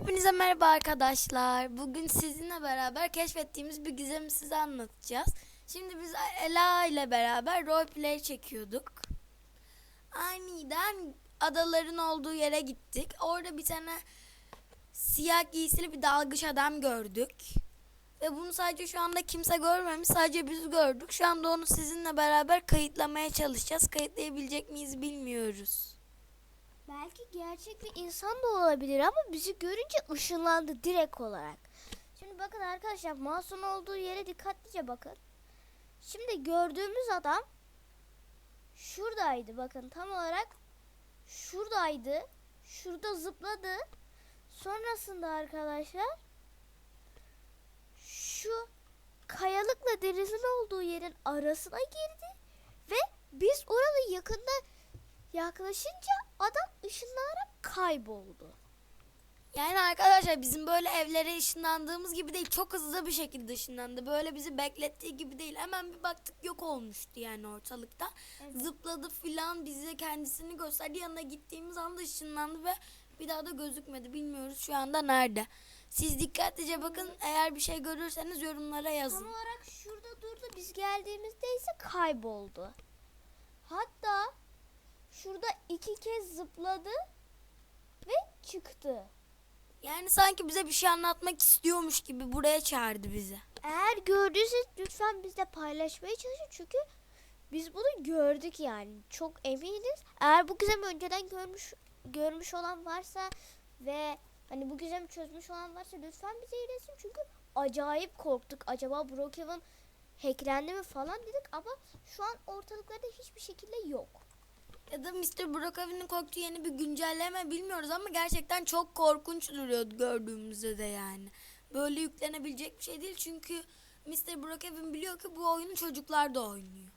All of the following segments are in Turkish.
Hepinize merhaba arkadaşlar. Bugün sizinle beraber keşfettiğimiz bir gizemi size anlatacağız. Şimdi biz Ela ile beraber roleplay çekiyorduk. Aniden adaların olduğu yere gittik. Orada bir tane siyah giysili bir dalgıç adam gördük. Ve bunu sadece şu anda kimse görmemiş. Sadece biz gördük. Şu anda onu sizinle beraber kayıtlamaya çalışacağız. Kayıtlayabilecek miyiz bilmiyoruz. Belki gerçek bir insan da olabilir ama bizi görünce ışınlandı direkt olarak. Şimdi bakın arkadaşlar masum olduğu yere dikkatlice bakın. Şimdi gördüğümüz adam şuradaydı bakın tam olarak şuradaydı. Şurada zıpladı. Sonrasında arkadaşlar şu kayalıkla denizin olduğu yerin arasına girdi ve biz orada yakında yaklaşınca adam ışınlanarak kayboldu. Yani arkadaşlar bizim böyle evlere ışınlandığımız gibi değil. Çok hızlı bir şekilde ışınlandı. Böyle bizi beklettiği gibi değil. Hemen bir baktık yok olmuştu yani ortalıkta. Evet. Zıpladı filan bize kendisini gösterdi. Yanına gittiğimiz anda ışınlandı ve bir daha da gözükmedi. Bilmiyoruz şu anda nerede. Siz dikkatlice bakın. Eğer bir şey görürseniz yorumlara yazın. Tam olarak şurada durdu. Biz geldiğimizde ise kayboldu. Hatta şurada iki kez zıpladı ve çıktı. Yani sanki bize bir şey anlatmak istiyormuş gibi buraya çağırdı bizi. Eğer gördüyseniz lütfen bizle paylaşmaya çalışın çünkü biz bunu gördük yani. Çok eminiz. Eğer bu gizemi önceden görmüş görmüş olan varsa ve hani bu gizemi çözmüş olan varsa lütfen bize iletsin çünkü acayip korktuk. Acaba Brookhaven hacklendi mi falan dedik ama şu an ortalıklarda hiçbir şekilde yok. Ya da Mr. Brookhaven'in korktuğu yeni bir güncelleme bilmiyoruz ama gerçekten çok korkunç duruyordu gördüğümüzde de yani. Böyle yüklenebilecek bir şey değil çünkü Mr. Brookhaven biliyor ki bu oyunu çocuklar da oynuyor.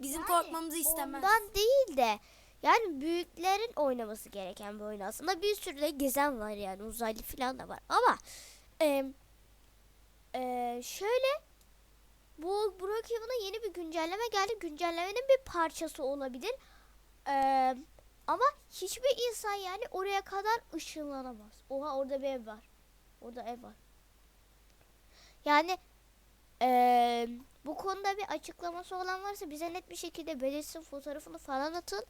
Bizim Yani korkmamızı istemez. Ondan değil de yani büyüklerin oynaması gereken bir oyun aslında. Bir sürü de gizem var yani uzaylı falan da var. Ama e, e, şöyle bu Brookhaven'a yeni bir güncelleme geldi. Güncellemenin bir parçası olabilir. E, ama hiçbir insan yani oraya kadar ışınlanamaz. Oha orada bir ev var. Orada ev var. Yani eee, bu konuda bir açıklaması olan varsa bize net bir şekilde belirtsin fotoğrafını falan atın.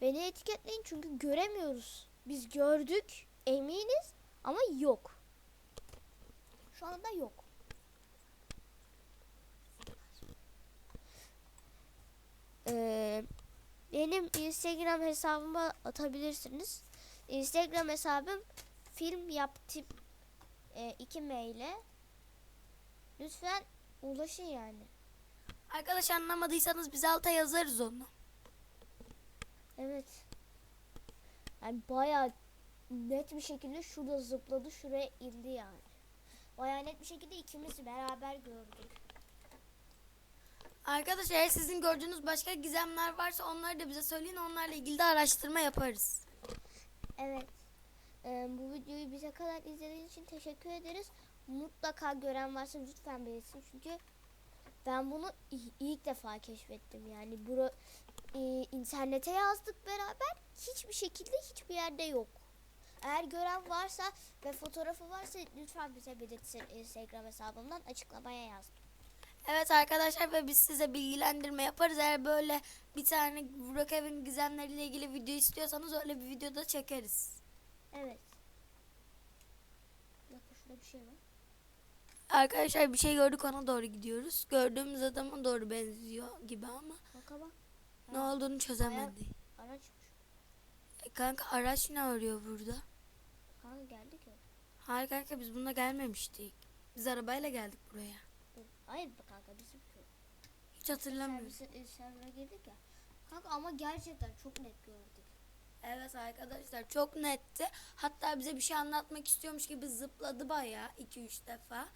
Beni etiketleyin çünkü göremiyoruz. Biz gördük eminiz ama yok. Şu anda yok. Benim Instagram hesabıma atabilirsiniz. Instagram hesabım film yaptım e, 2 M ile. Lütfen ulaşın yani. Arkadaş anlamadıysanız biz alta yazarız onu. Evet. Yani bayağı net bir şekilde şurada zıpladı, şuraya indi yani. Bayağı net bir şekilde ikimiz beraber gördük. Arkadaşlar eğer sizin gördüğünüz başka gizemler varsa onları da bize söyleyin. Onlarla ilgili de araştırma yaparız. Evet. Ee, bu videoyu bize kadar izlediğiniz için teşekkür ederiz. Mutlaka gören varsa lütfen belirtsin çünkü ben bunu ilk defa keşfettim yani bura e, internete yazdık beraber hiçbir şekilde hiçbir yerde yok. Eğer gören varsa ve fotoğrafı varsa lütfen bize belirtsin Instagram hesabımdan açıklamaya yazdım. Evet arkadaşlar ve biz size bilgilendirme yaparız. Eğer böyle bir tane Brookhaven gizemleriyle ilgili video istiyorsanız öyle bir video da çekeriz. Evet. Şurada bir şey var. Arkadaşlar bir şey gördük ona doğru gidiyoruz. Gördüğümüz adama doğru benziyor gibi ama Baka bak. ne olduğunu çözemedik. Araçmış. E, kanka araç ne arıyor burada? Kanka geldik ya. Hayır kanka biz bununla gelmemiştik. Biz arabayla geldik buraya. Hayır kanka bizim köy. Hiç hatırlamıyorum. Servise, server'a girdik ya. Kanka ama gerçekten çok net gördük. Evet arkadaşlar çok netti. Hatta bize bir şey anlatmak istiyormuş gibi zıpladı bayağı 2-3 defa.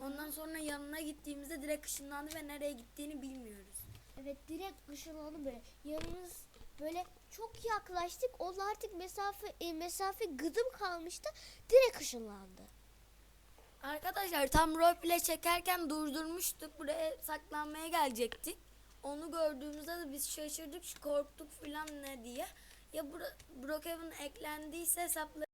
Ondan sonra yanına gittiğimizde direkt ışınlandı ve nereye gittiğini bilmiyoruz. Evet direkt ışınlandı böyle. Yanımız böyle çok yaklaştık. O artık mesafe e, mesafe gıdım kalmıştı. Direkt ışınlandı. Arkadaşlar tam roleplay çekerken durdurmuştuk. Buraya saklanmaya gelecektik. Onu gördüğümüzde de biz şaşırdık, korktuk falan ne diye. Ya Bro- Brookhaven eklendiyse hesapları